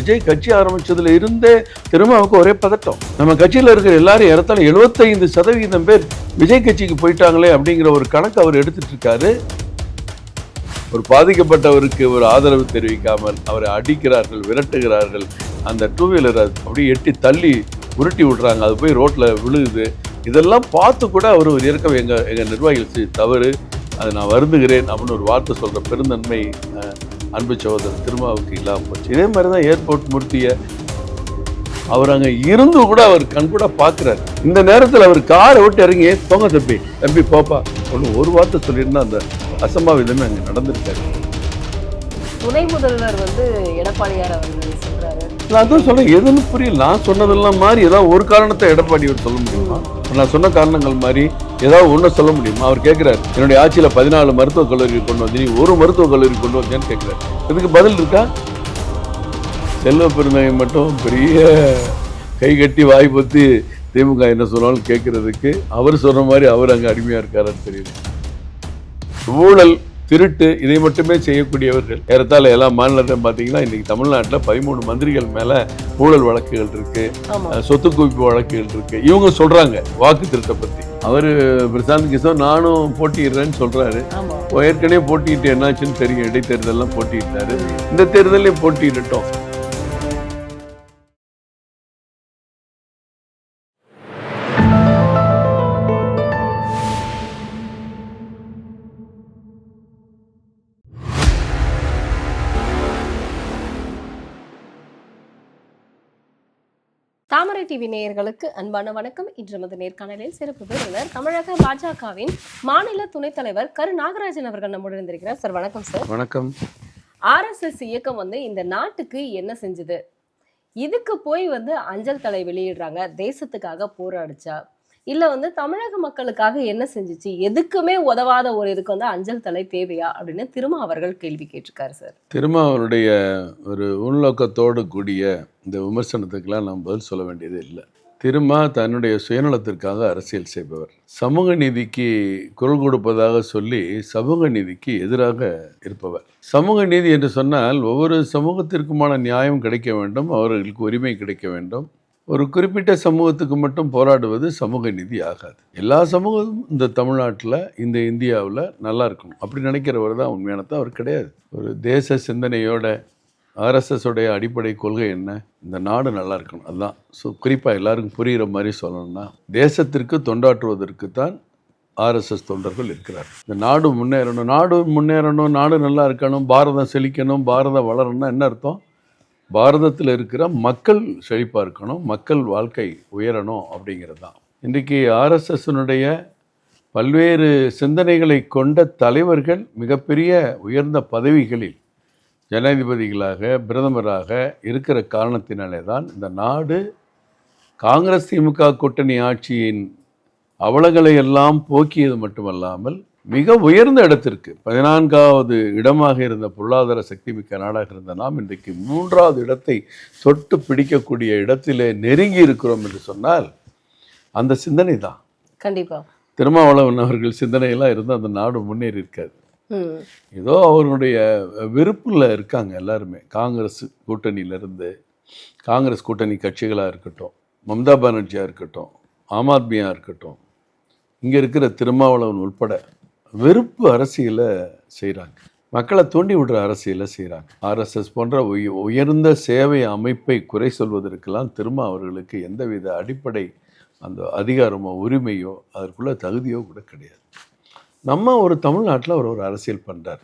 விஜய் கட்சி ஆரம்பிச்சதுல இருந்தே திருமாவுக்கு ஒரே பதட்டம். நம்ம கட்சியில இருக்கிற எல்லாரும் ஏறத்தாழ 75% சதவீதம் பேர் விஜய் கட்சிக்கு போயிட்டாங்களே அப்படிங்கிற ஒரு கணக்கு அவர் எடுத்துட்டு இருக்காரு ஒரு பாதிக்கப்பட்டவருக்கு ஒரு ஆதரவு தெரிவிக்காமல் அவரை அடிக்கிறார்கள் விரட்டுகிறார்கள். அந்த டூ வீலர் அப்படியே எட்டி தள்ளி உருட்டி விடுறாங்க. அது போய் ரோட்ல விழுகுது. இதெல்லாம் பார்த்து கூட அவர் ஒரு இறக்கம் எங்க எங்க நிர்வாகிகள் தவறு. அதை நான் வருந்துகிறேன் அப்படின்னு ஒரு வார்த்தை சொல்ற பெருந்தன்மை அன்பு சகோதரர் திருமாவுக்கு இல்லாமல் போச்சு. இதே மாதிரி தான் ஏர்போர்ட் மூர்த்தியை அவர் அங்க இருந்து கூட அவர் கண் கூட பார்க்குறாரு இந்த நேரத்தில் அவர் காரை விட்டு இறங்கி தொங்க தம்பி தம்பி போப்பா. ஒன்று ஒரு வார்த்தை சொல்லியிருந்தா அந்த அசம்பாவிதமே அங்கே நடந்திருக்காரு துணை முதல்வர் வந்து எடப்பாடியார் அவர்கள் சொல்றாரு. நான் அதுவும் சொல்றேன் எதுன்னு புரியல. நான் சொன்னதெல்லாம் மாதிரி ஏதாவது ஒரு காரணத்தை எடப்பாடி அவர் சொல்ல முடியுமா? நான் சொன்ன காரணங்கள் மாதிரி ஏதாவது ஒன்று சொல்ல முடியுமா? அவர் கேட்குறாரு என்னுடைய ஆட்சியில் பதினாலு மருத்துவக் கல்லூரி கொண்டு வந்து நீ ஒரு மருத்துவக் கல்லூரி கொண்டு வந்தேன்னு கேட்குறாரு இதுக்கு பதில் இருக்கா? செல்வ பெருந்தகை மட்டும் பெரிய கை கட்டி வாய் பற்றி திமுக என்ன சொன்னாலும் கேட்குறதுக்கு அவர் சொன்ன மாதிரி அவர் அங்கே அடிமையாக இருக்காருன்னு தெரியுது ஊழல் திருட்டு இதை மட்டுமே செய்யக்கூடியவர்கள். ஏறத்தாழ எல்லா மாநிலத்தையும் பார்த்தீங்கன்னா இன்னைக்கு தமிழ்நாட்டில் பதிமூணு மந்திரிகள் மேலே ஊழல் வழக்குகள் இருக்கு. சொத்து குவிப்பு வழக்குகள் இருக்கு. இவங்க சொல்றாங்க வாக்கு திருட்டை பத்தி. அவரு பிரசாந்த் கிஷோர் நானும் போட்டியிடுறேன்னு சொல்றாரு. ஆமா. ஏற்கனவே போட்டியிட்டு என்னாச்சுன்னு தெரியும் இடைத்தேர்தல்லாம் போட்டியிட்டாரு. இந்த தேர்தலையும் போட்டியிடட்டும். தாமரை டிவி நேயர்களுக்கு அன்பான வணக்கம். இன்று நமது நேர்காணலில் சிறப்பு விருந்தினர் தமிழக பாஜகவின் மாநில துணைத் தலைவர் கரு நாகராஜன் அவர்கள் நம்முடன் இருந்திருக்கிறார் சார் வணக்கம் சார். வணக்கம். ஆர்எஸ்எஸ் இயக்கம் வந்து இந்த நாட்டுக்கு என்ன செஞ்சது? இதுக்கு போய் வந்து அஞ்சல் தலை வெளியிடுறாங்க. தேசத்துக்காக போராடிச்சா? இல்ல வந்து தமிழக மக்களுக்காக என்ன செஞ்சுச்சு? எதுக்குமே உதவாத ஒரு இதுக்கு வந்து அஞ்சல் தலை தேவையா? அப்படின்னு திரும்ப அவர்கள் கேள்வி கேட்டிருக்காரு சார். திரும்ப அவருடைய ஒரு உள்நோக்கத்தோடு கூடிய இந்த விமர்சனத்துக்கெல்லாம் நாம் பதில் சொல்ல வேண்டியது இல்லை. திரும்ப தன்னுடைய சுயநலத்திற்காக அரசியல் செய்பவர். சமூக நீதிக்கு குரல் கொடுப்பதாக சொல்லி சமூக நீதிக்கு எதிராக இருப்பவர். சமூக நீதி என்று சொன்னால் ஒவ்வொரு சமூகத்திற்குமான நியாயம் கிடைக்க வேண்டும் அவர்களுக்கு உரிமை கிடைக்க வேண்டும். ஒரு குறிப்பிட்ட சமூகத்துக்கு மட்டும் போராடுவது சமூக நீதி ஆகாது. எல்லா சமூகமும் இந்த தமிழ்நாட்டில் இந்த இந்தியாவில் நல்லா இருக்கணும். அப்படி நினைக்கிறவர் தான் உண்மையானதான் அவர் கிடையாது. ஒரு தேச சிந்தனையோட RSS அடிப்படை கொள்கை என்ன? இந்த நாடு நல்லா இருக்கணும். அதுதான் ஸோ குறிப்பாக எல்லாருக்கும் புரிகிற மாதிரி சொல்லணும்னா தேசத்திற்கு தொண்டாற்றுவதற்கு தான் ஆர்எஸ்எஸ் தொண்டர்கள் இருக்கிறார் இந்த நாடு முன்னேறணும். நாடு முன்னேறணும். நாடு நல்லா இருக்கணும். பாரதம் செழிக்கணும். பாரதம் வளரணும்னா என்ன அர்த்தம்? பாரதத்தில் இருக்கிற மக்கள் செழிப்பாக இருக்கணும் மக்கள் வாழ்க்கை உயரணும் அப்படிங்கிறது தான் இன்றைக்கி ஆர்எஸ்எஸ்னுடைய பல்வேறு சிந்தனைகளை கொண்ட தலைவர்கள் மிகப்பெரிய உயர்ந்த பதவிகளில் ஜனாதிபதிகளாக பிரதமராக இருக்கிற காரணத்தினாலே தான் இந்த நாடு காங்கிரஸ் திமுக கூட்டணி ஆட்சியின் அவலங்களை எல்லாம் போக்கியது மட்டுமல்லாமல் மிக உயர்ந்த இடத்திற்கு பதினான்காவது இடமாக இருந்த பொருளாதார சக்தி மிக்க நாடாக இருந்த நாம் இன்றைக்கு மூன்றாவது இடத்தை தொட்டு பிடிக்கக்கூடிய இடத்திலே நெருங்கி இருக்கிறோம் என்று சொன்னால் அந்த சிந்தனை தான் கண்டிப்பா. திருமாவளவன் அவர்கள் சிந்தனையெல்லாம் இருந்து அந்த நாடு முன்னேறி இருக்காது. ஏதோ அவருடைய விருப்பில் இருக்காங்க எல்லாருமே. காங்கிரஸ் கூட்டணியிலேருந்து காங்கிரஸ் கூட்டணி கட்சிகளாக இருக்கட்டும் மம்தா பானர்ஜியாக இருக்கட்டும் ஆம் ஆத்மியாக இருக்கட்டும் இங்கே இருக்கிற திருமாவளவன் உட்பட வெறுப்பு அரசியலை செய்கிறாங்க மக்களை தூண்டி விடுற அரசியலை செய்கிறாங்க ஆர்எஸ்எஸ் போன்ற உய உயர்ந்த சேவை அமைப்பை குறை சொல்வதற்கெல்லாம் திரும்ப அவர்களுக்கு எந்தவித அடிப்படை அந்த அதிகாரமோ உரிமையோ அதற்குள்ள தகுதியோ கூட கிடையாது. நம்ம ஒரு தமிழ்நாட்டில் அவர் ஒரு அரசியல் பண்ணுறார்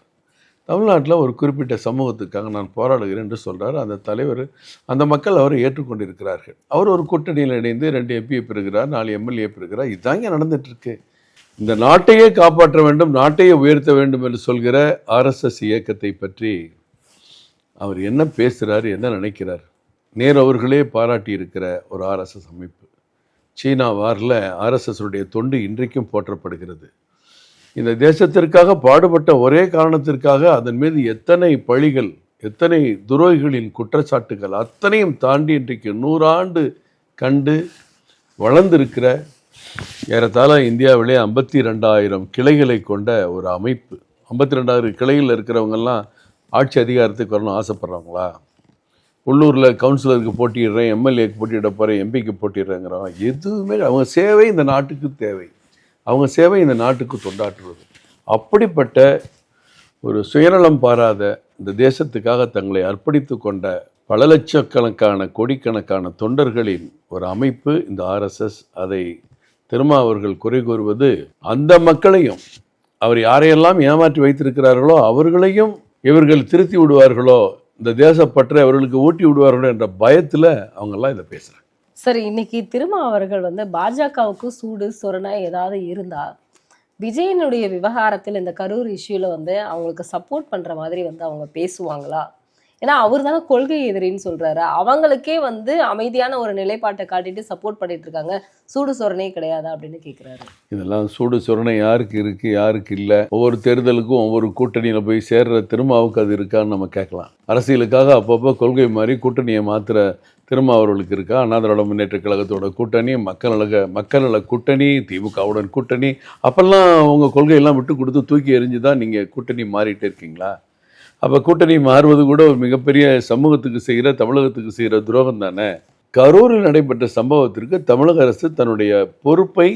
தமிழ்நாட்டில் ஒரு குறிப்பிட்ட சமூகத்துக்காக நான் போராடுகிறேன் என்று சொல்கிறார் அந்த தலைவர் அந்த மக்கள் அவரை ஏற்றுக்கொண்டிருக்கிறார்கள். அவர் ஒரு கூட்டணியில் இணைந்து ரெண்டு எம்பியை பெறுகிறார் நாலு எம்எல்ஏ பெறுகிறார். இதாங்க நடந்துட்டுருக்கு இந்த நாட்டையே காப்பாற்ற வேண்டும் நாட்டையே உயர்த்த வேண்டும் என்று சொல்கிற ஆர்எஸ்எஸ் இயக்கத்தை பற்றி அவர் என்ன பேசுகிறார் என்ன நினைக்கிறார்? நேரு அவர்களே பாராட்டி இருக்கிற ஒரு ஆர்எஸ்எஸ் அமைப்பு. சீனா வாரில் ஆர்எஸ்எஸ்னுடைய தொண்டு இன்றைக்கும் போற்றப்படுகிறது. இந்த தேசத்திற்காக பாடுபட்ட ஒரே காரணத்திற்காக அதன் மீது எத்தனை பழிகள் எத்தனை துரோகிகளின் குற்றச்சாட்டுகள் அத்தனையும் தாண்டி இன்றைக்கு நூறாண்டு கண்டு வளர்ந்திருக்கிற ஏறத்தாழ இந்தியாவிலே ஐம்பத்தி ரெண்டாயிரம் கிளைகளை கொண்ட ஒரு அமைப்பு. ஐம்பத்தி ரெண்டாயிரம் கிளைகளில் இருக்கிறவங்கெல்லாம் ஆட்சி அதிகாரத்துக்கு வரணும் ஆசைப்பட்றவங்களா உள்ளூரில் கவுன்சிலருக்கு போட்டிடுறேன் எம்எல்ஏக்கு போட்டியிட போகிறேன் எம்பிக்கு போட்டிடுறேங்கிறோம் எதுவுமே அவங்க சேவை இந்த நாட்டுக்கு தேவை. அவங்க சேவை இந்த நாட்டுக்கு தொண்டாற்றுவது. அப்படிப்பட்ட ஒரு சுயநலம் பாராத இந்த தேசத்துக்காக தங்களை அர்ப்பணித்து கொண்ட பல லட்சக்கணக்கான கோடிக்கணக்கான தொண்டர்களின் ஒரு அமைப்பு இந்த ஆர்எஸ்எஸ் அதை திருமாவர்கள் குறை கூறுவது அந்த மக்களையும் அவர் யாரையெல்லாம் ஏமாற்றி வைத்திருக்கிறார்களோ அவர்களையும் இவர்கள் திருத்தி விடுவார்களோ இந்த தேசப்பற்றை அவர்களுக்கு ஊட்டி விடுவார்களோ என்ற பயத்தில் அவங்கெல்லாம் இதை பேசுகிறாங்க சரி இன்னைக்கு திருமா அவர்கள் வந்து பாஜகவுக்கு சூடு சொரணை ஏதாவது இருந்தா விஜயனுடைய விவகாரத்தில் இந்த கரூர் இஷ்யூல வந்து அவங்களுக்கு சப்போர்ட் பண்ற மாதிரி வந்து அவங்க பேசுவாங்களா? ஏன்னா அவர் தானே கொள்கை எதிரின்னு சொல்றாரு. அவங்களுக்கே வந்து அமைதியான ஒரு நிலைப்பாட்டை காட்டிட்டு சப்போர்ட் பண்ணிட்டு இருக்காங்க. சூடு சொரணையே கிடையாதா அப்படின்னு கேட்குறாரு இதெல்லாம் சூடு சுரணை யாருக்கு இருக்குது யாருக்கு இல்லை? ஒவ்வொரு தேர்தலுக்கும் ஒவ்வொரு கூட்டணியில் போய் சேர்ற திருமாவுக்கு அது இருக்கான்னு நம்ம கேட்கலாம். அரசியலுக்காக அப்பப்போ கொள்கை மாதிரி கூட்டணியை மாற்றுற திருமாவர்களுக்கு இருக்கா? அண்ணா முன்னேற்ற கழகத்தோட கூட்டணி மக்கள் நலக மக்கள் நல கூட்டணி திமுகவுடன் கூட்டணி. அப்போல்லாம் உங்கள் கொள்கையெல்லாம் விட்டு கொடுத்து தூக்கி எறிஞ்சு தான் நீங்கள் கூட்டணி மாறிட்டே இருக்கீங்களா? அப்போ கூட்டணி மாறுவது கூட ஒரு மிகப்பெரிய சமூகத்துக்கு செய்கிற தமிழகத்துக்கு செய்கிற துரோகம் தானே? கரூரில் நடைபெற்ற சம்பவத்திற்கு தமிழக அரசு தன்னுடைய பொறுப்பை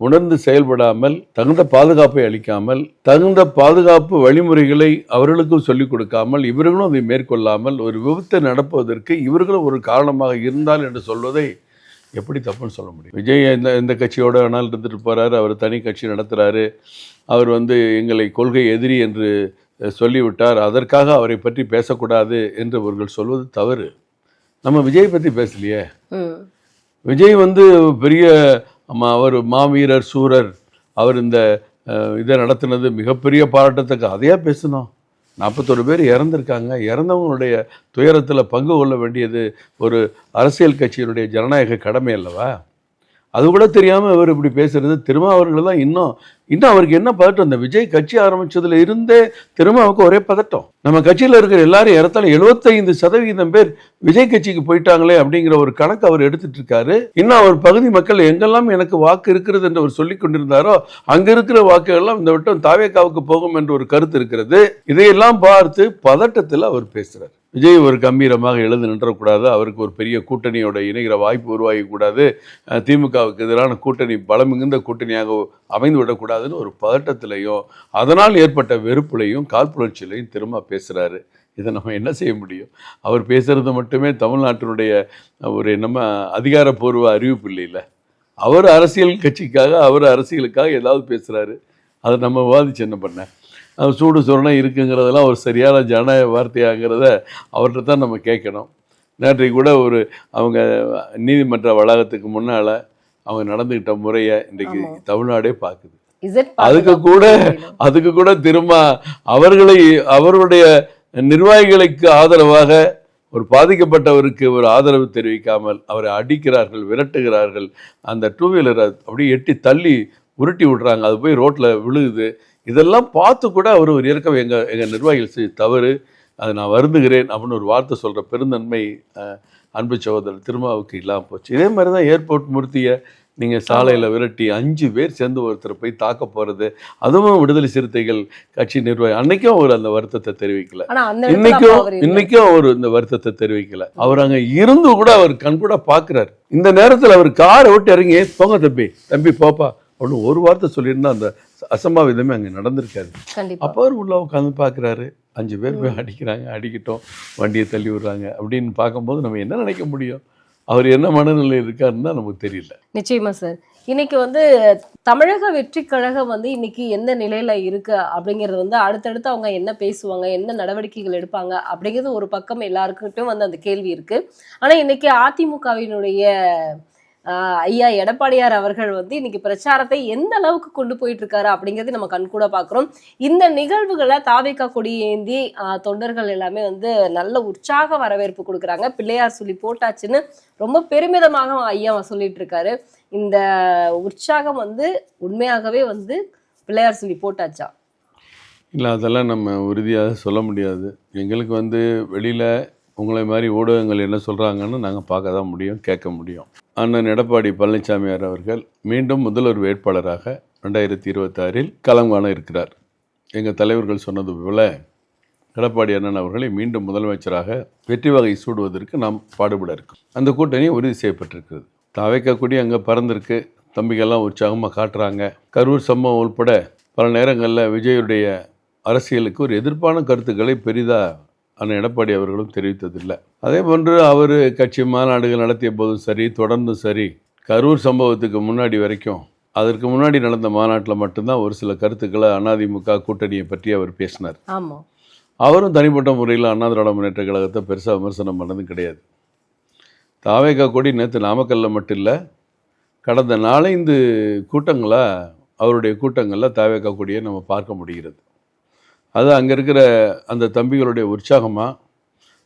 உணர்ந்து செயல்படாமல் தகுந்த பாதுகாப்பை அளிக்காமல் தகுந்த பாதுகாப்பு வழிமுறைகளை அவர்களுக்கும் சொல்லிக் கொடுக்காமல் இவர்களும் அதை மேற்கொள்ளாமல் ஒரு விபத்து நடப்பதற்கு இவர்களும் ஒரு காரணமாக இருந்தால் என்று சொல்வதை எப்படி தப்புன்னு சொல்ல முடியும்? விஜய் எந்த எந்த கட்சியோட வேணாலும் இருந்துட்டு போகிறாரு அவர் தனி கட்சி நடத்துகிறாரு அவர் வந்து எங்களை கொள்கை எதிரி என்று சொல்லிவிட்டார். அதற்காக அவரை பற்றி பேசக்கூடாது என்று அவர்கள் சொல்வது தவறு. நம்ம விஜய் பற்றி பேசலையே. விஜய் வந்து பெரிய அவர் மாவீரர் சூரர் அவர் இந்த இதை நடத்துனது மிகப்பெரிய பாராட்டத்தக்க அதையா பேசணும்? நாற்பத்தொரு பேர் இறந்துருக்காங்க. இறந்தவங்களுடைய துயரத்தில் பங்கு கொள்ள வேண்டியது ஒரு அரசியல் கட்சியினுடைய ஜனநாயக கடமை அல்லவா? அது கூட தெரியாமல் இவர் இப்படி பேசுறது. திருமாவர்கள் தான் இன்னும் இன்னும் அவருக்கு என்ன பதட்டம்? இந்த விஜய் கட்சி ஆரம்பிச்சதுல இருந்தே திரும்ப அவருக்கு ஒரே பதட்டம். நம்ம கட்சியில் இருக்கிற எல்லாரும் ஏறத்தாழ எழுபத்தைந்து சதவீதம் பேர் விஜய் கட்சிக்கு போயிட்டாங்களே அப்படிங்கிற ஒரு கணக்கு அவர் எடுத்துட்டு இருக்காரு. இன்னும் அவர் பகுதி மக்கள் எங்கெல்லாம் எனக்கு வாக்கு இருக்கிறது என்று அவர் சொல்லிக் கொண்டிருந்தாரோ அங்க இருக்கிற வாக்குகள்லாம் இந்த வட்டம் தாவேக்காவுக்கு போகும் என்ற ஒரு கருத்து இருக்கிறது. இதையெல்லாம் பார்த்து பதட்டத்தில் அவர் பேசுறாரு. விஜய் ஒரு கம்பீரமாக எழுந்து நின்றக்கூடாது. அவருக்கு ஒரு பெரிய கூட்டணியோட இணைகிற வாய்ப்பு உருவாகக்கூடாது. திமுகவுக்கு எதிரான கூட்டணி பலம் மிகுந்த கூட்டணியாக அமைந்து விடக்கூடாது விடக்கூடாதுன்னு ஒரு பதட்டத்திலையும் அதனால் ஏற்பட்ட வெறுப்புலையும் காழ்ப்புணர்ச்சியிலையும் திரும்ப பேசுகிறாரு இதை நம்ம என்ன செய்ய முடியும்? அவர் பேசுறது மட்டுமே தமிழ்நாட்டினுடைய ஒரு நம்ம அதிகாரப்பூர்வ அறிவிப்பு இல்லைல்ல அவர் அரசியல் கட்சிக்காக அவர் அரசியலுக்காக ஏதாவது பேசுகிறாரு அதை நம்ம விவாதிச்சு என்ன பண்ண? சூடு சுரணை இருக்குங்கிறதெல்லாம் ஒரு சரியான ஜனநாயக வார்த்தையாங்கிறத அவர்கிட்ட தான் நம்ம கேட்கணும். நேற்றைக்கு கூட ஒரு அவங்க நீதிமன்ற வளாகத்துக்கு முன்னால் அவங்க நடந்துக்கிட்ட முறையை இன்றைக்கு. தமிழ்நாடே பார்க்குது. அதுக்கு கூட- அதுக்கு கூட திரும்ப அவர்களை அவருடைய நிர்வாகிகளுக்கு ஆதரவாக ஒரு பாதிக்கப்பட்டவருக்கு ஒரு ஆதரவு தெரிவிக்காமல் அவரை அடிக்கிறார்கள் விரட்டுகிறார்கள். அந்த டூ வீலரை அப்படியே எட்டி தள்ளி உருட்டி விடுறாங்க. அது போய் ரோட்டில் விழுகுது. இதெல்லாம் பார்த்து கூட அவர் ஒரு ஏற்கனவே எங்கள் எங்கள் நிர்வாகிகள் செய்த தவறு. அதை நான் வருந்துகிறேன் அப்படின்னு ஒரு வார்த்தை சொல்கிற பெருந்தன்மை அன்பு சகோதரர் திருமாவுக்கு இல்லாமல் போச்சு. இதே மாதிரி தான் ஏர்போர்ட் மூர்த்தியை நீங்கள் சாலையில் விரட்டி அஞ்சு பேர் சேர்ந்து ஒருத்தரை போய் தாக்க போகிறது அதுவும் விடுதலை சிறுத்தைகள் கட்சி நிர்வாகி அன்னைக்கும் அவர் அந்த வருத்தத்தை தெரிவிக்கல. இன்னைக்கும். இன்னைக்கும் அவர் இந்த வருத்தத்தை தெரிவிக்கல. அவர் அங்க இருந்து கூட அவர் கண் கூட பாக்குறாரு. இந்த நேரத்துல அவர் காரை விட்டு இறங்கி "ஏய், போங்க தம்பி தம்பி போப்பா அப்படின்னு ஒரு வார்த்தை சொல்லியிருந்தா அந்த அசம்பாவிதமே அங்க நடந்திருக்காது. கண்டிப்பா. அப்போ அவர் உள்ள உட்காந்து பார்க்குறாரு அஞ்சு பேர் போய் அடிக்கிறாங்க அடிக்கட்டும் வண்டியை தள்ளி விடுறாங்க அப்படின்னு பார்க்கும்போது நம்ம என்ன நினைக்க முடியும்? அவர் என்ன மனநிலையில் இருக்காருன்னு தான் நமக்கு தெரியல. நிச்சயமா சார். இன்னைக்கு வந்து தமிழக வெற்றி கழகம் வந்து இன்னைக்கு எந்த நிலையில இருக்கு அப்படிங்கிறது வந்து அடுத்தடுத்து அவங்க என்ன பேசுவாங்க என்ன நடவடிக்கைகள் எடுப்பாங்க அப்படிங்கிறது ஒரு பக்கம் எல்லாருக்கிட்டும் வந்து அந்த கேள்வி இருக்கு. ஆனா இன்னைக்கு அதிமுகவினுடைய ஐயா எடப்பாடியார் அவர்கள் வந்து இன்னைக்கு பிரச்சாரத்தை எந்த அளவுக்கு கொண்டு போயிட்டு இருக்காரு அப்படிங்கிறது நம்ம கண்கூட பாக்குறோம் இந்த நிகழ்வுகளை தாவேக்கா கொடி ஏந்தி தொண்டர்கள் எல்லாமே வந்து நல்ல உற்சாக வரவேற்பு கொடுக்குறாங்க. பிள்ளையார் சொல்லி போட்டாச்சுன்னு ரொம்ப பெருமிதமாக ஐயா சொல்லிட்டு இருக்காரு இந்த உற்சாகம் வந்து உண்மையாகவே வந்து பிள்ளையார் சொல்லி போட்டாச்சா? இல்லை அதெல்லாம் நம்ம உறுதியாக சொல்ல முடியாது. எங்களுக்கு வந்து வெளியில் உங்களை மாதிரி ஊடகங்கள் என்ன சொல்கிறாங்கன்னு நாங்கள் பார்க்க தான் முடியும் கேட்க முடியும். அண்ணன் எடப்பாடி பழனிசாமியார் அவர்கள் மீண்டும் முதல்வர் வேட்பாளராக ரெண்டாயிரத்தி இருபத்தாறில் களம் காண இருக்கிறார். எங்கள் தலைவர்கள் சொன்னது போல எடப்பாடி அண்ணன் அவர்களை மீண்டும் முதலமைச்சராக வெற்றி வகை சூடுவதற்கு நாம் பாடுபட இருக்கோம் அந்த கூட்டணி உறுதி செய்யப்பட்டிருக்கிறது. தவைக்கக்கூடிய அங்கே பறந்திருக்கு. தம்பிகள்லாம் உற்சாகமாக காட்டுறாங்க. கரூர் சம்பவம் உள்பட பல நேரங்களில் விஜயுடைய அரசியலுக்கு ஒரு எதிர்ப்பான கருத்துக்களை பெரிதாக அண்ணன் எடப்பாடி அவர்களும் தெரிவித்ததில்லை. அதே போன்று அவர் கட்சி மாநாடுகள் நடத்திய போதும் சரி தொடர்ந்தும் சரி கரூர் சம்பவத்துக்கு முன்னாடி வரைக்கும் அதற்கு முன்னாடி நடந்த மாநாட்டில் மட்டும்தான் ஒரு சில கருத்துக்களை அதிமுக கூட்டணியை பற்றி அவர் பேசினார். அவரும் தனிப்பட்ட முறையில் அண்ணா திராவிட முன்னேற்ற கழகத்தை பெருசாக விமர்சனம் பண்ணதும் கிடையாது. தாவேகா கொடி நேற்று நாமக்கல்லில் மட்டும் இல்லை கடந்த நாலைந்து கூட்டங்களை அவருடைய கூட்டங்களில் தாவேகா கொடியை நம்ம பார்க்க முடிகிறது. அது அங்கே இருக்கிற அந்த தம்பிகளுடைய உற்சாகமாக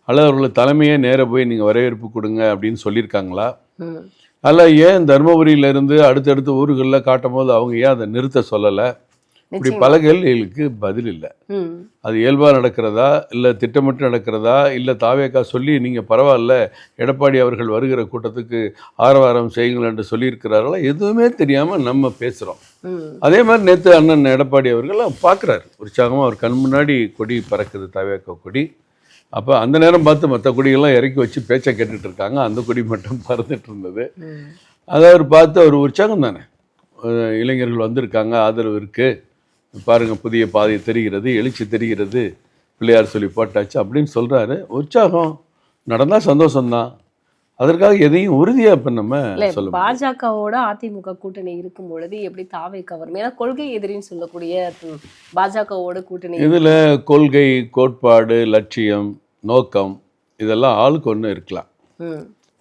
அல்லது அவர்கள் தலைமையே நேர போய் நீங்கள் வரவேற்பு கொடுங்க அப்படின்னு சொல்லியிருக்காங்களா. அல்ல ஏன் தருமபுரியிலேருந்து அடுத்தடுத்த ஊர்களில் காட்டும் போது அவங்க ஏன் அதை நிறுத்த சொல்லலை இப்படி. பல கேள்விகளுக்கு பதில் இல்லை. அது இயல்பாக நடக்கிறதா இல்லை திட்டமிட்டு நடக்கிறதா இல்லை தாவேக்கா சொல்லி நீங்கள் பரவாயில்ல எடப்பாடி அவர்கள் வருகிற கூட்டத்துக்கு ஆரவாரம் செய்யுங்கள் என்று சொல்லியிருக்கிறார்களா எதுவுமே தெரியாமல் நம்ம பேசுகிறோம். அதே மாதிரி நேற்று அண்ணன் எடப்பாடி அவர்கள் பார்க்குறாரு உற்சாகமாக அவர் கண் முன்னாடி கொடி பறக்குது தாவேக்கா கொடி அப்போ அந்த நேரம் பார்த்து மற்ற கொடியெல்லாம் இறக்கி வச்சு பேச்சை கேட்டுட்டு இருக்காங்க அந்த கொடி மட்டும் பறந்துட்டு இருந்தது. அதை அவர் பார்த்து அவர் உற்சாகம் தானே இளைஞர்கள் வந்திருக்காங்க ஆதரவு இருக்குது பாருங்கள் புதிய பாதை தெரிகிறது எழுச்சி தெரிகிறது. பிள்ளையார் சொல்லி போட்டாச்சு அப்படின்னு சொல்கிறாரு உற்சாகம். நடந்தால் சந்தோஷம்தான். அதற்காக எதையும் உறுதியாக இப்போ நம்ம சொல்ல. பாஜகவோட அதிமுக கூட்டணி இருக்கும் பொழுது எப்படி தாவேக்கா வரும் ஏன்னா கொள்கை எதிரின்னு சொல்லக்கூடிய பாஜகவோட கூட்டணி. இதில் கொள்கை கோட்பாடு லட்சியம் நோக்கம் இதெல்லாம் ஆளுக்கு ஒன்று இருக்கலாம்.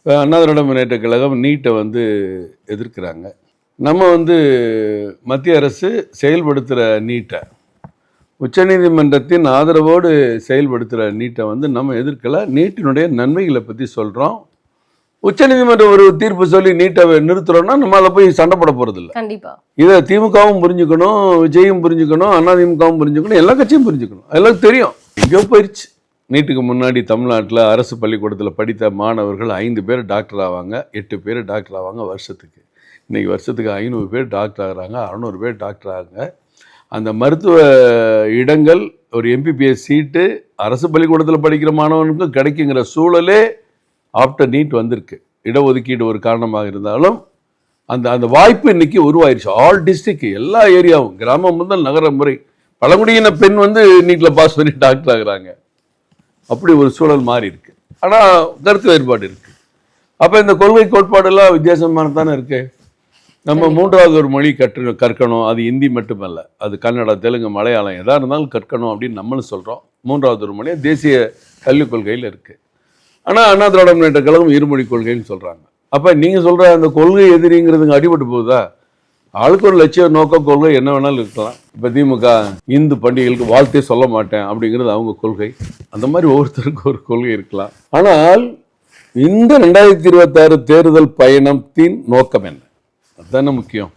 அண்ணா திராவிட முன்னேற்ற கழகம் நீட்டை வந்து எதிர்க்கிறாங்க. நம்ம வந்து மத்திய அரசு செயல்படுத்துகிற நீட்டை உச்சநீதிமன்றத்தின் ஆதரவோடு செயல்படுத்துகிற நீட்டை வந்து நம்ம எதிர்க்கல. நீட்டினுடைய நன்மைகளை பற்றி சொல்கிறோம் உச்சநீதிமன்றம் ஒரு தீர்ப்பு சொல்லி நீட்டை நிறுத்துறோம்னா நம்ம அதில் போய் சண்டை போட போகிறதில்ல கண்டிப்பா. இதை திமுகவும் புரிஞ்சுக்கணும் விஜயும் புரிஞ்சுக்கணும் அதிமுகவும் புரிஞ்சுக்கணும் எல்லா கட்சியும் புரிஞ்சுக்கணும். எல்லாம் தெரியும். எங்கேயோ போயிடுச்சு நீட்டுக்கு முன்னாடி தமிழ்நாட்டில் அரசு பள்ளிக்கூடத்தில் படித்த மாணவர்கள் ஐந்து பேர் டாக்டர் ஆவாங்க எட்டு பேர் டாக்டர் ஆவாங்க வருஷத்துக்கு. இன்றைக்கி வருஷத்துக்கு ஐநூறு பேர் டாக்டர் ஆகிறாங்க அறநூறு பேர் டாக்டர் ஆகுங்க அந்த மருத்துவ இடங்கள் ஒரு எம்பிபிஎஸ் சீட்டு அரசு பள்ளிக்கூடத்தில் படிக்கிற மாணவனுக்கும் கிடைக்குங்கிற சூழலே ஆஃப்டர் நீட் வந்திருக்கு. இடஒதுக்கீடு ஒரு காரணமாக இருந்தாலும் அந்த அந்த வாய்ப்பு இன்னைக்கு உருவாயிருச்சு. ஆல் டிஸ்ட்ரிக்ட் எல்லா ஏரியாவும் கிராமம் முதல் நகரம் முறை பழங்குடியின பெண் வந்து நீட்டில் பாஸ் பண்ணி டாக்டர் ஆகிறாங்க. அப்படி ஒரு சூழல் மாறி இருக்கு ஆனால் கருத்து வேறுபாடு இருக்குது அப்போ இந்த கொள்கை கோட்பாடெல்லாம் வித்தியாசமானது தானே இருக்குது நம்ம மூன்றாவது ஒரு மொழி கற்று கற்கணும். அது ஹிந்தி மட்டுமல்ல. அது கன்னடா தெலுங்கு மலையாளம் எதா இருந்தாலும் கற்கணும் அப்படின்னு நம்மளும் சொல்கிறோம் மூன்றாவது ஒரு மொழி தேசிய கல்விக் கொள்கையில் இருக்கு. ஆனால் அண்ணா திராவிட முன்னேற்ற கழகம் இருமொழி கொள்கைன்னு சொல்கிறாங்க அப்போ நீங்கள் சொல்கிற அந்த கொள்கை எதிரிங்கிறதுங்க அடிபட்டு போகுதா? ஆளுக்கு ஒரு லட்சிய நோக்க கொள்கை என்ன வேணாலும் இருக்கலாம். இப்போ திமுக இந்து பண்டிகைகளுக்கு வாழ்த்தே சொல்ல மாட்டேன் அப்படிங்கிறது அவங்க கொள்கை. அந்த மாதிரி ஒவ்வொருத்தருக்கும் ஒரு கொள்கை இருக்கலாம். ஆனால் இந்த ரெண்டாயிரத்தி இருபத்தாறு தேர்தல் பயணத்தின் நோக்கம் என்ன? அதுதானே முக்கியம்.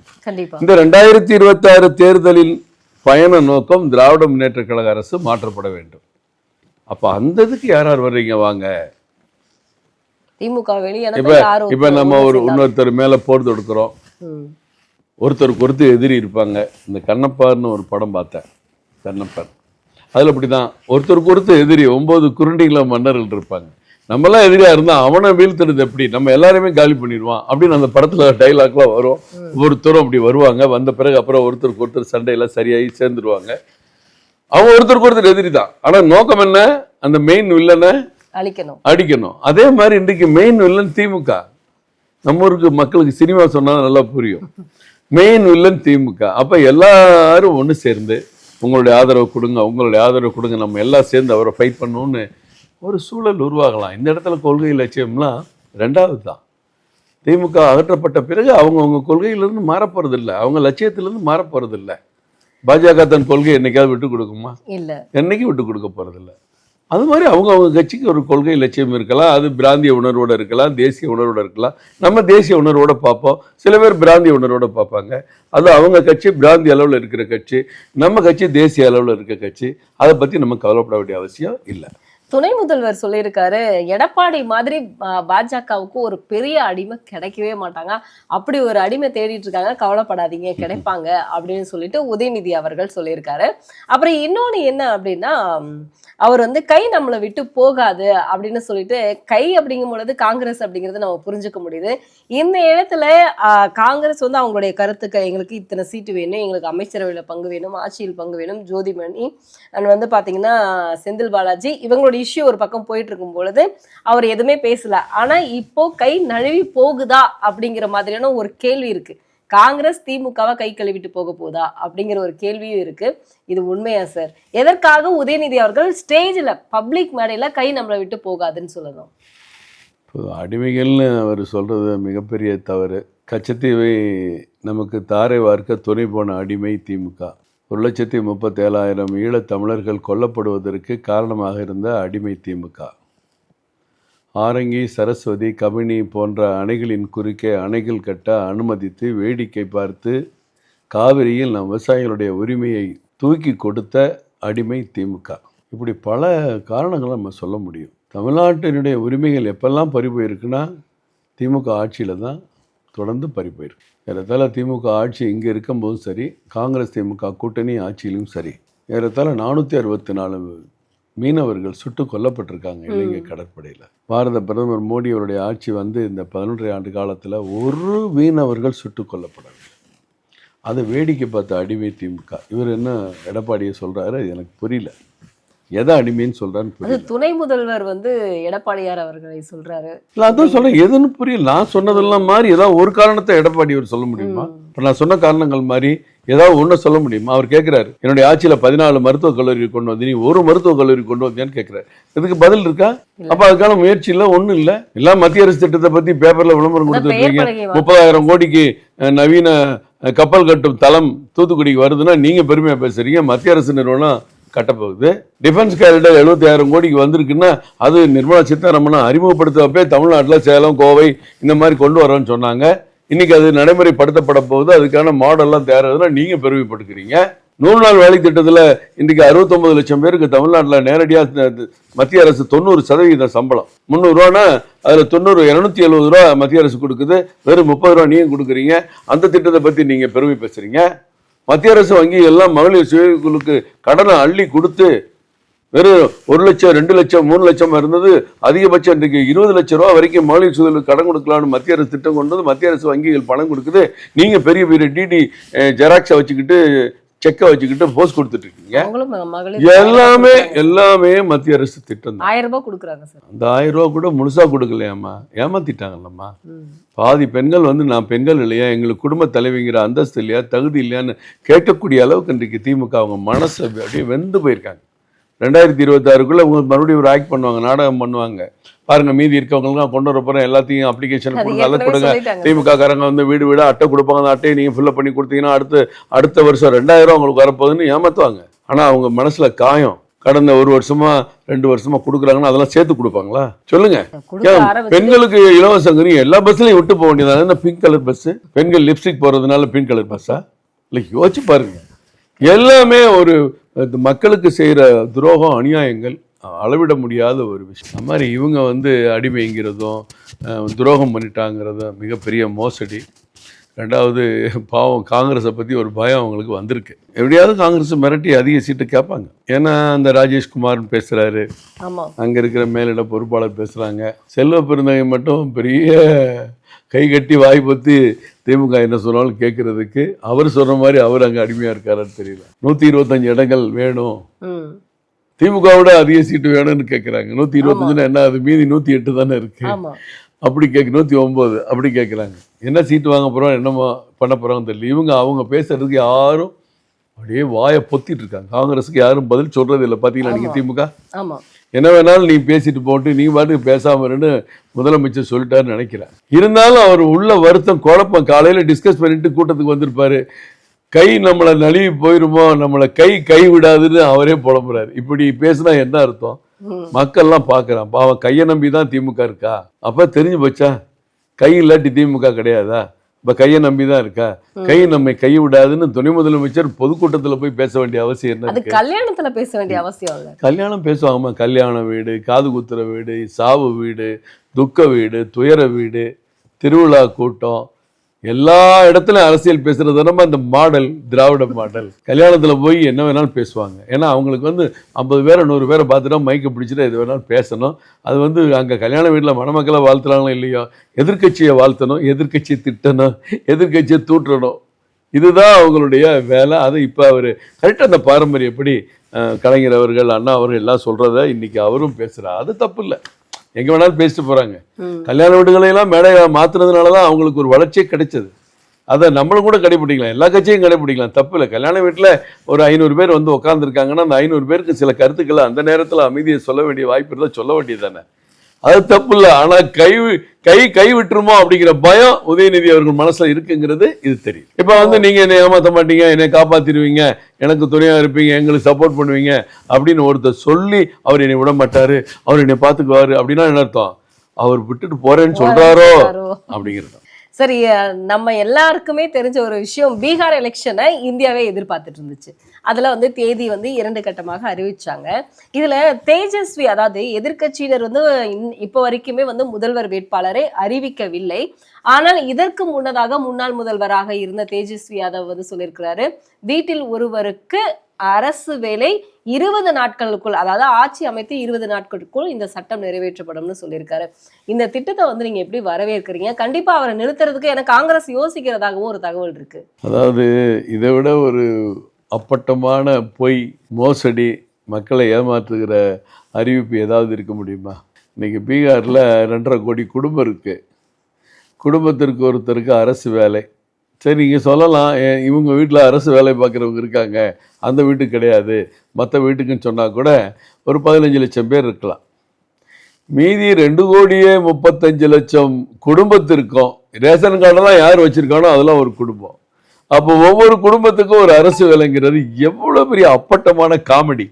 இந்த ரெண்டாயிரத்தி இருபத்தாறு தேர்தலின் பயண நோக்கம் திராவிட முன்னேற்ற கழக அரசு மாற்றப்பட வேண்டும். அப்போ அந்த இதுக்கு யார் யார் வர்றீங்க? வாங்க. திமுக இப்ப நம்ம ஒரு இன்னொருத்தர் மேல போர் தொடுக்கிறோம். ஒருத்தருக்கு ஒருத்தர் எதிரி இருப்பாங்க. இந்த கண்ணப்பார்னு ஒரு படம் பார்த்தேன். கண்ணப்பார். அதில் அப்படிதான். ஒருத்தருக்கு ஒருத்தர் எதிரி ஒன்பது குருண்டிகள மன்னர்கள் இருப்பாங்க. நம்மலாம் எதிரியா இருந்தா அவனை வீழ்த்துறது எப்படி? நம்ம எல்லாரையுமே காலி பண்ணிடுவான் அப்படின்னு அந்த படத்துல டைலாக்லாம் வரும். ஒருத்தரும் அப்படி வருவாங்க. வந்த பிறகு அப்புறம் ஒருத்தருக்கு ஒருத்தர் சண்டையில சரியாகி சேர்ந்துருவாங்க. அவங்க ஒருத்தருக்கு ஒருத்தர் எதிரி தான். ஆனா நோக்கம் என்ன? அந்த மெயின் வில்லனை அடிக்கணும். அதே மாதிரி இன்றைக்கு மெயின் வில்லன் திமுக. நம்ம ஊருக்கு மக்களுக்கு சினிமா சொன்னா நல்லா புரியும். மெயின் வில்லன் திமுக. அப்ப எல்லாரும் ஒன்று சேர்ந்து உங்களுடைய ஆதரவு கொடுங்க உங்களுடைய ஆதரவு கொடுங்க நம்ம எல்லாம் சேர்ந்து அவரை ஃபைட் பண்ணணும்னு ஒரு சூழல் உருவாகலாம். இந்த இடத்துல கொள்கை லட்சியம்லாம் ரெண்டாவது தான் திமுக அகற்றப்பட்ட பிறகு அவங்க அவங்க கொள்கையிலிருந்து மாறப்போறதில்ல. அவங்க லட்சியத்திலிருந்து மாறப்போறதில்ல. பாஜக தன் கொள்கை என்னைக்காவது விட்டு கொடுக்குமா? இல்ல. என்னைக்கும் விட்டு கொடுக்க போகிறதில்ல அது மாதிரி அவங்க அவங்க கட்சிக்கு ஒரு கொள்கை லட்சியம் இருக்கலாம். அது பிராந்திய உணர்வோட இருக்கலாம். தேசிய உணர்வோட இருக்கலாம். நம்ம தேசிய உணர்வோட பார்ப்போம். சில பேர் பிராந்திய உணர்வோட பார்ப்பாங்க. அது அவங்க கட்சி பிராந்திய அளவில் இருக்கிற கட்சி. நம்ம கட்சி தேசிய அளவில் இருக்க கட்சி. அதை பற்றி நம்ம கவலைப்பட வேண்டிய அவசியம் இல்லை. துணை முதல்வர் சொல்லியிருக்காரு எடப்பாடி மாதிரி பாஜகவுக்கு ஒரு பெரிய அடிமை கிடைக்கவே மாட்டாங்க. அப்படி ஒரு அடிமை தேடிட்டு இருக்காங்க கவலைப்படாதீங்க கிடைப்பாங்க அப்படின்னு சொல்லிட்டு உதயநிதி அவர்கள் சொல்லியிருக்காரு. அப்புறம் இன்னொன்னு என்ன அப்படின்னா அவர் வந்து கை நம்மளை விட்டு போகாது அப்படின்னு சொல்லிட்டு கை அப்படிங்கும் பொழுது காங்கிரஸ் அப்படிங்கறது நம்ம புரிஞ்சுக்க முடியுது. இந்த இடத்துல காங்கிரஸ் வந்து அவங்களுடைய கருத்துக்கு எங்களுக்கு இத்தனை சீட்டு வேணும் எங்களுக்கு அமைச்சரவையில் பங்கு வேணும் ஆட்சியில் பங்கு வேணும் ஜோதிமணி அண்ட் வந்து பாத்தீங்கன்னா செந்தில் பாலாஜி இவங்களுடைய ஒரு இஷ்யூ ஒரு பக்கம் போயிட்டு இருக்கும் பொழுது அவர் எதுவுமே பேசல. ஆனா இப்போ கை நழுவி போகுதா அப்படிங்கிற மாதிரியான ஒரு கேள்வி இருக்கு. காங்கிரஸ் திமுகவை கை கழுவிட்டு போக போதா அப்படிங்கிற ஒரு கேள்வியும் இருக்கு. இது உண்மையா சார் எதற்காக உதயநிதி அவர்கள் ஸ்டேஜ்ல பப்ளிக் மேடையில கை நம்மளை விட்டு போகாதுன்னு சொல்லணும்? அடிமைகள்னு அவர் சொல்கிறது மிகப்பெரிய தவறு. கச்சத்தீவை நமக்கு தாரை வார்க்க துணை போன அடிமை திமுக. ஒரு லட்சத்தி முப்பத்தேழாயிரம் ஈழத் தமிழர்கள் கொல்லப்படுவதற்கு காரணமாக இருந்த அடிமை திமுக. ஆரங்கி சரஸ்வதி கபினி போன்ற அணைகளின் குறுக்கே அணைகள் கட்ட அனுமதித்து வேடிக்கை பார்த்து காவிரியில் நம் விவசாயிகளுடைய உரிமையை தூக்கி கொடுத்த அடிமை திமுக. இப்படி பல காரணங்களை நம்ம சொல்ல முடியும். தமிழ்நாட்டினுடைய உரிமைகள் எப்பெல்லாம் பறி போயிருக்குன்னா திமுக ஆட்சியில் தான் தொடர்ந்து பறி போயிருக்கு ஏறத்தாழ திமுக ஆட்சி இங்கே இருக்கும்போதும் சரி காங்கிரஸ் திமுக கூட்டணி ஆட்சியிலும் சரி ஏறத்தாழ நானூற்றி அறுபத்தி நாலு மீனவர்கள் சுட்டு கொல்லப்பட்டிருக்காங்க இலங்கை கடற்படையில். பாரத பிரதமர் மோடி அவருடைய ஆட்சி வந்து இந்த பதினொன்றை ஆண்டு காலத்தில் ஒரு மீனவர்கள் சுட்டு கொல்லப்படவில்லை. அதை வேடிக்கை பார்த்த அடிமை திமுக. இவர் என்ன எடப்பாடியை சொல்றாரு? அது எனக்கு புரியல. எதை அடிமைன்னு சொல்றான்னு அது துணை முதல்வர் வந்து எடப்பாடியார் அவர்களை சொல்றாரு. இல்லை அதான் சொல்றேன் எதுன்னு புரியல. நான் சொன்னதெல்லாம் மாதிரி ஏதாவது ஒரு காரணத்தை எடப்பாடி அவர் சொல்ல முடியுமா? இப்போ நான் சொன்ன காரணங்கள் மாதிரி ஏதாவது ஒன்று சொல்ல முடியுமா? அவர் கேட்குறாரு என்னுடைய ஆட்சியில் பதினாலு மருத்துவக் கல்லூரி கொண்டு வந்து நீ ஒரு மருத்துவக் கல்லூரி கொண்டு வந்தியான்னு கேட்குறாரு இதுக்கு பதில் இருக்கா? அப்போ அதுக்கான முயற்சி இல்லை ஒன்றும் இல்லை. எல்லாம் மத்திய அரசு திட்டத்தை பற்றி பேப்பரில் விளம்பரம் வா- முப்பதாயிரம் கோடிக்கு நவீன கப்பல் கட்டும் தளம் தூத்துக்குடிக்கு வருதுன்னா நீங்க பெருமையா பேசுறீங்க. மத்திய அரசு நிறுவனம் கட்டப்போகுது. டிஃபென்ஸ் கேரிடர் எழுபத்தாயிரம் கோடிக்கு வந்திருக்குன்னா அது நிர்மலா சீதாராமன் அறிமுகப்படுத்தப்பே தமிழ்நாட்டில் சேலம் கோவை இந்த மாதிரி கொண்டு வரோன்னு சொன்னாங்க. இன்னைக்கு அது நடைமுறைப்படுத்தப்பட போகுது. அதுக்கான மாடல்லாம் தேர்றதுன்னா நீங்கள் பெருமைப்படுக்கிறீங்க நூறு நாள் வேலை திட்டத்தில் இன்றைக்கு அறுபத்தொம்பது லட்சம் பேருக்கு தமிழ்நாட்டில் நேரடியாக மத்திய அரசு தொண்ணூறு சதவீதம் சம்பளம். முந்நூறுரூவானா அதில் தொண்ணூறு இரநூத்தி எழுபது ரூபா மத்திய அரசு கொடுக்குது. வெறும் முப்பது ரூபா நீங்கள் கொடுக்குறீங்க. அந்த திட்டத்தை பற்றி நீங்கள் பெருமை பேசுகிறீங்க மத்திய அரசு வங்கி எல்லாம் மகளிர் சுயக்குழுக்கு கடனை அள்ளி கொடுத்து வெறும் ஒரு லட்சம் ரெண்டு லட்சம் மூணு லட்சம் இருந்தது. அதிகபட்சம் இன்றைக்கு இருபது லட்சம் ரூபா வரைக்கும் மகளிர் சுயலுக்கு கடன் கொடுக்கலாம்னு மத்திய அரசு திட்டம் கொண்டு வந்து மத்திய அரசு வங்கிகள் பணம் கொடுக்குது. நீங்கள் பெரிய பெரிய டிடி ஜெராக்ஸை வச்சுக்கிட்டு செக்கை வச்சுக்கிட்டு போஸ்ட் கொடுத்துட்டு இருக்கீங்க எல்லாமே எல்லாமே மத்திய அரசு திட்டம் ஆயிரம் ரூபாய் கொடுக்குறாங்க சார். அந்த ஆயிரம் ரூபா கூட முழுசா கொடுக்கலையாம்மா? ஏமாத்திட்டாங்கல்லம்மா. பாதி பெண்கள் வந்து நான் பெண்கள் இல்லையா? எங்களுக்கு குடும்ப தலைவிங்கிற அந்தஸ்து இல்லையா? தகுதி இல்லையான்னு கேட்கக்கூடிய அளவுக்கு இன்றைக்கு திமுக அவங்க மனசை அப்படியே வெந்து போயிருக்காங்க. ரெண்டாயிரத்தி இருபத்தாறுக்குள்ள மறுபடியும் ஒரு ஆக்ட் பண்ணுவாங்க நாடகம் பண்ணுவாங்க. பாருங்க மீதி இருக்கவங்களுக்குலாம் கொண்டு வர போறேன் எல்லாத்தையும் அப்ளிகேஷன் கொடுங்க ஏற்கனவே கொடுங்க. திமுக காரங்க வந்து வீடு வீடா அட்டை கொடுப்பாங்க அந்த அட்டையை நீங்க ஃபில்அப் பண்ணி கொடுத்தீங்கன்னா அடுத்து அடுத்த வருஷம் ரெண்டாயிரம் உங்களுக்கு வரப்போகுதுன்னு ஏமாத்துவாங்க. ஆனா அவங்க மனசுல காயம். கடந்த ஒரு வருஷமா ரெண்டு வருஷமா கொடுக்குறாங்கன்னா அதெல்லாம் சேர்த்து கொடுப்பாங்களா? சொல்லுங்க. பெண்களுக்கு இலவசங்கிறீங்க எல்லா பஸ்லயும் விட்டு போக வேண்டியதானே இந்த பிங்க் கலர் பஸ் பெண்கள் லிப்ஸ்டிக் போறதுனால பிங்க் கலர் பஸ்ஸா இல்லை யோசிச்சு பாருங்க. எல்லாமே ஒரு இது மக்களுக்கு செய்யற துரோகம் அநியாயங்கள் அளவிட முடியாத ஒரு விஷயம். அந்த மாதிரி இவங்க வந்து அடிமைங்கிறதும் துரோகம் பண்ணிட்டாங்கிறதும் மிகப்பெரிய மோசடி. ரெண்டாவது பாவம் காங்கிரஸை பற்றி ஒரு பயம் அவங்களுக்கு வந்திருக்கு. எப்படியாவது காங்கிரஸ் மிரட்டி அதிக சீட்டு கேட்பாங்க. ஏன்னா அந்த ராஜேஷ்குமார் பேசுகிறாரு அங்கே இருக்கிற மேலிட பொறுப்பாளர் பேசுகிறாங்க செல்வ பெருந்தகை மட்டும் பெரிய கை கட்டி வாய் பொத்தி திமுக என்ன சொன்னாலும் கேட்கறதுக்கு அவர் சொல்ற மாதிரி அவர் அங்கே அடிமையாக இருக்காருன்னு தெரியல. நூற்றி இருபத்தஞ்சு இடங்கள் வேணும். ம். திமுகவோட அதிக சீட்டு வேணும்னு கேட்குறாங்க நூற்றி இருபத்தஞ்சுன்னா என்ன அது மீதி நூற்றி எட்டு தானே இருக்கு. அப்படி கேட்க நூற்றி ஒம்பது அப்படி கேட்குறாங்க என்ன சீட்டு வாங்க போகிறோம் என்னமோ பண்ண போகிறாங்கன்னு தெரியல. இவங்க அவங்க பேசுறதுக்கு யாரும் அப்படியே வாயை பொத்திட்டு இருக்காங்க. காங்கிரஸுக்கு யாரும் பதில் சொல்றது இல்லை பார்த்தீங்களா நீங்கள். திமுக? ஆமா. என்ன வேணாலும் நீ பேசிட்டு போட்டு நீ பாட்டுக்கு பேசாம இருன்னு முதலமைச்சர் சொல்லிட்டாருன்னு நினைக்கிறேன். இருந்தாலும் அவர் உள்ள வருத்தம் குழப்பம் காலையில டிஸ்கஸ் பண்ணிட்டு கூட்டத்துக்கு வந்திருப்பாரு. கை நம்மளை நழுவி போயிருமோ நம்மளை கை கை விடாதுன்னு அவரே புலம்புறாரு. இப்படி பேசினா என்ன அர்த்தம். மக்கள்லாம் பார்க்கறான் பாவம் கையை நம்பி தான் திமுக இருக்கா? அப்ப தெரிஞ்சு போச்சா? கை இல்லாட்டி திமுக கிடையாதா? இப்ப கையை நம்பி தான் இருக்கா கை நம்மை கை விடாதுன்னு துணை முதலமைச்சர் பொதுக்கூட்டத்துல போய் பேச வேண்டிய அவசியம் என்ன அது கல்யாணத்துல பேச வேண்டிய அவசியம் இல்ல. கல்யாணம் பேசுவாங்கம்மா கல்யாண வீடு காது குத்துற வீடு சாவு வீடு துக்க வீடு துயர வீடு திருவிழா கூட்டம் எல்லா இடத்துலையும் அரசியல் பேசுறது நம்ம அந்த மாடல் திராவிட மாடல். கல்யாணத்தில் போய் என்ன வேணாலும் பேசுவாங்க. ஏன்னா அவங்களுக்கு வந்து ஐம்பது பேரை நூறு பேரை பார்த்துட்டா மைக்கை பிடிச்சிட்டு எது வேணாலும் பேசணும். அது வந்து அங்கே கல்யாண வீட்டில் மணமக்களை வாழ்த்துறாங்களோ இல்லையோ எதிர்க்கட்சியை வாழ்த்தணும் எதிர்க்கட்சியை திட்டணும் எதிர்க்கட்சியை தூற்றணும். இதுதான் அவங்களுடைய வேலை. அதை இப்போ அவர் கரெக்டாக அந்த பாரம்பரியப்படி கலைஞர் அவர்கள் அண்ணா அவர்கள் எல்லாம் சொல்கிறத இன்றைக்கி அவரும் பேசுகிறார் அது தப்பு இல்லை. எங்க வேணாலும் பேசிட்டு போறாங்க. கல்யாண வீடுகளை எல்லாம் மேடையை மாத்துனதுனால தான் அவங்களுக்கு ஒரு வளர்ச்சியே கிடைச்சது. அதை நம்மளும் கூட கடைபிடிக்கலாம். எல்லா கட்சியும் கடைபிடிக்கலாம். தப்பு இல்லை. கல்யாண வீட்டில் ஒரு ஐநூறு பேர் வந்து உட்காந்துருக்காங்கன்னா அந்த ஐநூறு பேருக்கு சில கருத்துக்களை அந்த நேரத்தில் அமைதியை சொல்ல வேண்டிய வாய்ப்பு இருந்தால் சொல்ல வேண்டியது தானே? அது தப்பு இல்லை ஆனால் கை கை கை விட்டுருமோ அப்படிங்கிற பயம் உதயநிதி அவர்கள் மனசுல இருக்குங்கிறது இது தெரியும் இப்போ வந்து நீங்க என்னை ஏமாத்த மாட்டீங்க என்னை காப்பாத்திடுவீங்க எனக்கு துணையா இருப்பீங்க எங்களுக்கு சப்போர்ட் பண்ணுவீங்க அப்படின்னு ஒருத்தர் சொல்லி அவர் என்னை விட மாட்டாரு அவர் என்னை பார்த்துக்குவாரு அப்படின்னா என்ன அர்த்தம்? அவர் விட்டுட்டு போறேன்னு சொல்றாரோ. அப்படிங்கிறது சரி நம்ம எல்லாருக்குமே தெரிஞ்ச ஒரு விஷயம் பீகார் எலெக்ஷனை இந்தியாவே எதிர்பார்த்துட்டு இருந்துச்சு. அதில் வந்து தேதி வந்து இரண்டு கட்டமாக அறிவிச்சாங்க. இதில் தேஜஸ்வி அதாவது எதிர்க்கட்சியினர் வந்து இன்- இப்போ வரைக்குமே வந்து முதல்வர் வேட்பாளரை அறிவிக்கவில்லை. ஆனால் இதற்கு முன்னதாக முன்னாள் முதல்வராக இருந்த தேஜஸ்வி யாதவ் வந்து சொல்லியிருக்கிறாரு வீட்டில் ஒருவருக்கு அரசு வேலை இருபது நாட்களுக்குள் அதாவது ஆட்சி அமைத்து இருபது நாட்களுக்குள் இந்த சட்டம் நிறைவேற்றப்படும்னு சொல்லியிருக்காரு. இந்த திட்டத்தை வந்து நீங்க எப்படி வரவேற்கிறீங்க? கண்டிப்பா அவரை நிறுத்துறதுக்கு எனக்கு காங்கிரஸ் யோசிக்கிறதாகவும் ஒரு தகவல் இருக்கு. அதாவது இதை விட ஒரு அப்பட்டமான பொய் மோசடி மக்களை ஏமாற்றுகிற அறிவிப்பு ஏதாவது இருக்க முடியுமா? இன்றைக்கி பீகாரில் ரெண்டரை கோடி குடும்பம் இருக்குது குடும்பத்திற்கு ஒருத்தருக்கு அரசு வேலை. சரி நீங்கள் சொல்லலாம். ஏ- இவங்க வீட்டில் அரசு வேலை பார்க்குறவங்க இருக்காங்க. அந்த வீட்டுக்கு கிடையாது. மற்ற வீட்டுக்குன்னு சொன்னால் கூட ஒரு பதினஞ்சு லட்சம் பேர் இருக்கலாம். மீதி ரெண்டு கோடியே முப்பத்தஞ்சு லட்சம் குடும்பத்திற்கும். ரேஷன் கார்டெல்லாம் யார் வச்சுருக்கானோ அதெல்லாம் ஒரு குடும்பம். அப்போ ஒவ்வொரு குடும்பத்துக்கும் ஒரு அரசு வேலைங்கிறது எவ்வளோ பெரிய அப்பட்டமான காமெடி.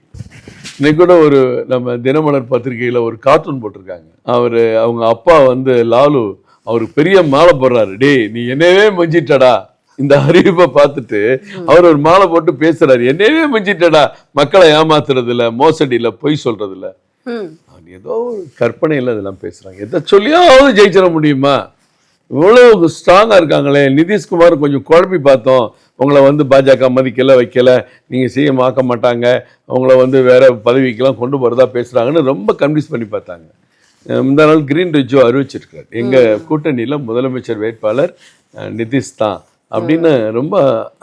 இன்னைக்கு கூட ஒரு நம்ம தினமலர் பத்திரிகையில் ஒரு கார்ட்டூன் போட்டிருக்காங்க. அவர் அவங்க அப்பா வந்து லாலு அவருக்கு பெரிய மாலை போடுறாரு. டேய் நீ என்னவே மஞ்சிட்டடா. இந்த அறிவிப்பை பார்த்துட்டு அவர் ஒரு மாலை போட்டு பேசுறாரு. என்னவே மஞ்சிட்டடா. மக்களை ஏமாத்துறதுல மோசடியில பொய் சொல்றதுல ஏதோ ஒரு கற்பனையில் இதெல்லாம் பேசுறாங்க. எதை சொல்லியாவது ஜெயிச்சிட முடியுமா? இவ்வளவு ஸ்ட்ராங்கா இருக்காங்களே. நிதிஷ்குமார் கொஞ்சம் குழப்பி பார்த்தோம். உங்களை வந்து பாஜக மதிக்கல வைக்கல. நீங்க சிஎம் ஆக்க மாட்டாங்க. உங்களை வந்து வேற பதவிக்கெல்லாம் கொண்டு போறதா பேசுறாங்கன்னு ரொம்ப கன்வின்ஸ் பண்ணி பார்த்தாங்க. இந்த நாள் கிரீன் ரிஜோ அறிவிச்சிருக்காரு. எங்க கூட்டணியில முதலமைச்சர் வேட்பாளர் நிதிஷ் தான் அப்படின்னு ரொம்ப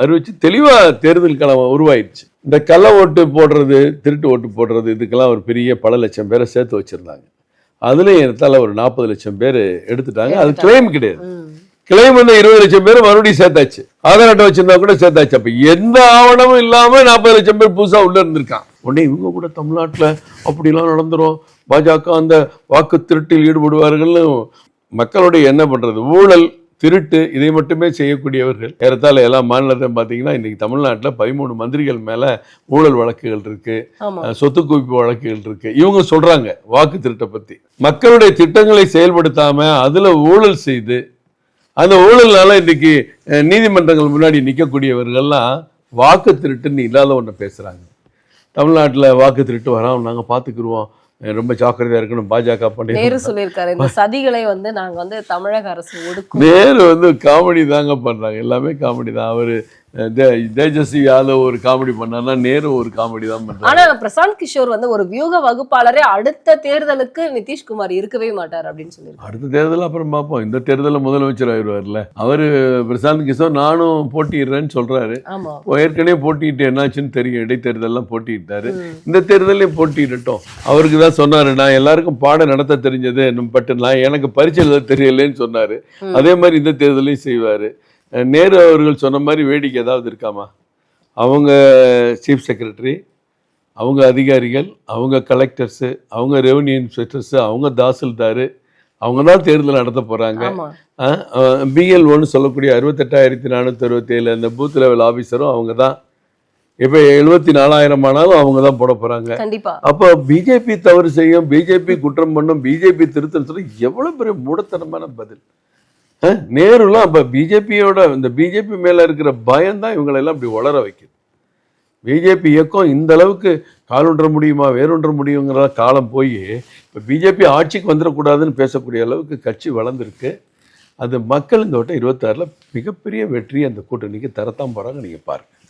அறிவிச்சு தெளிவா தேர்தல் களம் உருவாயிடுச்சு. இந்த கள்ள ஓட்டு போடுறது திருட்டு ஓட்டு போடுறது இதுக்கெல்லாம் ஒரு பெரிய பல லட்சம் பேரை சேர்த்து வச்சிருந்தாங்க. அதுலயும் எத்தால ஒரு நாற்பது லட்சம் பேர் எடுத்துட்டாங்க. அது கிளைம் கிடையாது. கிளைம் வந்து இருபது லட்சம் பேர் மறுபடியும் சேர்த்தாச்சு. ஆதார் அட்டை வச்சிருந்தா கூட சேர்த்தாச்சு. அப்ப எந்த ஆவணமும் இல்லாம நாற்பது லட்சம் பேர் புதுசா உள்ள இருந்திருக்கான். உடனே இவங்க கூட தமிழ்நாட்டுல அப்படிலாம் நடந்துரும். பாஜக அந்த வாக்கு திருட்டில் ஈடுபடுவார்கள்னு மக்களுடைய என்ன பண்றது. ஊழல் திருட்டு இதை மட்டுமே செய்யக்கூடியவர்கள். ஏறத்தாழ எல்லா மாநிலத்தையும் பார்த்தீங்கன்னா இன்னைக்கு தமிழ்நாட்டில் பதிமூணு மந்திரிகள் மேல ஊழல் வழக்குகள் இருக்கு. சொத்து குவிப்பு வழக்குகள் இருக்கு. இவங்க சொல்றாங்க வாக்கு திருட்டை பத்தி. மக்களுடைய திட்டங்களை செயல்படுத்தாம அதுல ஊழல் செய்து அந்த ஊழல்னால இன்னைக்கு நீதிமன்றங்கள் முன்னாடி நிற்கக்கூடியவர்கள்லாம் வாக்கு திருட்டுன்னு இல்லாத ஒன்று பேசுறாங்க. தமிழ்நாட்டில் வாக்கு திருட்டு வராம நாங்கள் பார்த்துக்குருவோம் ரொம்ப ஜாக்கிரதையா இருக்கணும். பாஜக பண்ணி நேரு சொல்லியிருக்காரு இந்த சதிகளை வந்து நாங்க வந்து தமிழக அரசு ஒடுக்கும் நேரு வந்து காமெடி தாங்க பண்றாங்க. எல்லாமே காமெடி தான். அவரு தேஜஸ்வி யாதவ் ஒரு காமெடி பண்ணாருன்னா நேரு ஒரு காமெடி தான் பண்றாரு. ஆனா பிரசாந்த் கிஷோர் வந்து ஒரு வியூக வகுப்பாளரே அடுத்த தேர்தலுக்கு நிதிஷ்குமார் இருக்கவே மாட்டார் அப்படின்னு சொல்லியிருக்காரு. அடுத்த தேர்தல் அப்புறம் பார்ப்போம். இந்த தேர்தலில் முதலமைச்சர் ஆயிடுவார்ல. அவரு பிரசாந்த் கிஷோர் நானும் போட்டியிடுறேன்னு சொல்றாரு. ஏற்கனவே போட்டிட்டு என்னாச்சுன்னு தெரியும். இடைத்தேர்தல்லாம் போட்டியிட்டாரு. ம். இந்த தேர்தலையும் போட்டியிடட்டும். அவருக்கு தான் சொன்னாரு நான் எல்லாருக்கும் பாடம் நடத்த தெரிஞ்சது பட் நான் எனக்கு பரிச்சை எழுத தெரியலன்னு சொன்னாரு. அதே மாதிரி இந்த தேர்தலையும் செய்வாரு. நேரு அவர்கள் சொன்ன மாதிரி வேடிக்கை ஏதாவது இருக்காமா? அவங்க சீஃப் செக்ரட்டரி அவங்க அதிகாரிகள் அவங்க கலெக்டர்ஸு அவங்க ரெவன்யூ இன்ஸ்பெக்டர்ஸு அவங்க தாசில்தார் அவங்க தான் தேர்தல் நடத்த போகிறாங்க ஆமா. பிஎல்ஓன்னு சொல்லக்கூடிய அறுபத்தெட்டாயிரத்தி நானூற்றி அறுபத்தேழு அந்த பூத் லெவல் ஆஃபீஸரும் அவங்க தான். இப்போ எழுபத்தி நாலாயிரம் ஆனாலும் அவங்க தான் போட போகிறாங்க அப்போ பிஜேபி தவறு செய்யும் பிஜேபி குற்றம் பண்ணும் பிஜேபி திருத்தம் சொல்லி எவ்வளோ பெரிய மூடத்தனமான பதில். நேருலாம் அப்போ பிஜேபியோட இந்த பிஜேபி மேலே இருக்கிற பயம்தான் இவங்களெல்லாம் இப்படி வளர வைக்குது. பிஜேபி இயக்கம் இந்த அளவுக்கு காலொன்ற முடியுமா வேறொன்ற முடியுங்கிற காலம் போய் இப்போ பிஜேபி ஆட்சிக்கு வந்துடக்கூடாதுன்னு பேசக்கூடிய அளவுக்கு கட்சி வளர்ந்துருக்கு. அது மக்கள் இந்த வட்டம் இருபத்தாறில் மிகப்பெரிய வெற்றி அந்த கூட்டணிக்கு தரத்தான் போகிறாங்க நீங்கள் பாருங்கள்